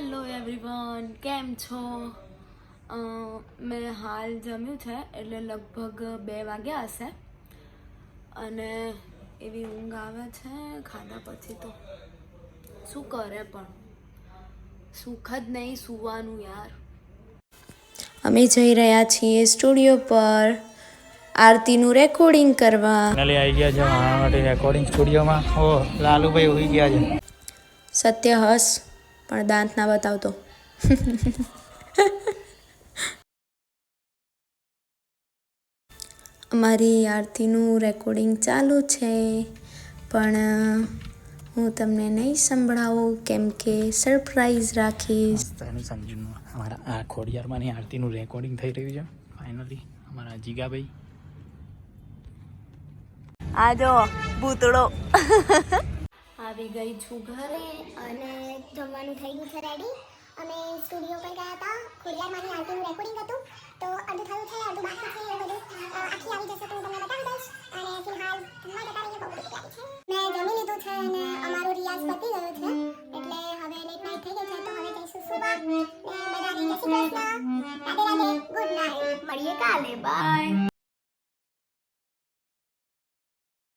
Hello everyone કેમ છો? મેં હાલ જમ્યું છે એટલે લગભગ બે વાગ્યા હશે. અને એવી ઊંઘ આવે છે ખાધા પછી તો. શું કરે પણ? સુખ જ નહીં સુવાનું યાર. અમે જઈ રહ્યા છીએ સ્ટુડિયો પર. આરતીનું રેકોર્ડિંગ કરવા. આવી ગયા છે રેકોર્ડિંગ સ્ટુડિયોમાં ઓ લાલુભાઈ ઉઈ ગયા છે. સત્ય હસ પણ દાંત ના બતાવતો. અમારી આરતીનું રેકોર્ડિંગ ચાલુ છે પણ હું તમને નહીં સંભળાવું કેમ કે સરપ્રાઈઝ રાખીશ. એનું સંજુનું અમારા આ ખોડિયારમાંની આરતીનું રેકોર્ડિંગ થઈ રહ્યું છે ફાઇનલી અમારા જીગાભાઈ. આ જો ભૂતળો. આવી ગઈ છું ઘરે. અને જમવાનું થઈ ગયું છે રેડી અમે સ્ટુડિયો પર ગયા હતા. ખોડિયારમાંની આંટીનું રેકોર્ડિંગ હતું. તો અડધું થયું છે અડધું બાકી છે એ બધું. આખી આવી જશે તો હું તમને બતાવી દઈશ. અને ફિલહાલ જમવા જતા રહીએ બહુ બધી તૈયારી છે. મેં જમી લીધું છે અને અમારો રિયાઝ પતી ગયો છે. એટલે હવે લેટ નાઇટ થઈ ગઈ છે તો હવે જઈશું સુવા. ને બધાને જય શ્રી કૃષ્ણ. રાધે રાધે. ગુડ નાઇટ મળીએ કાલે. બાય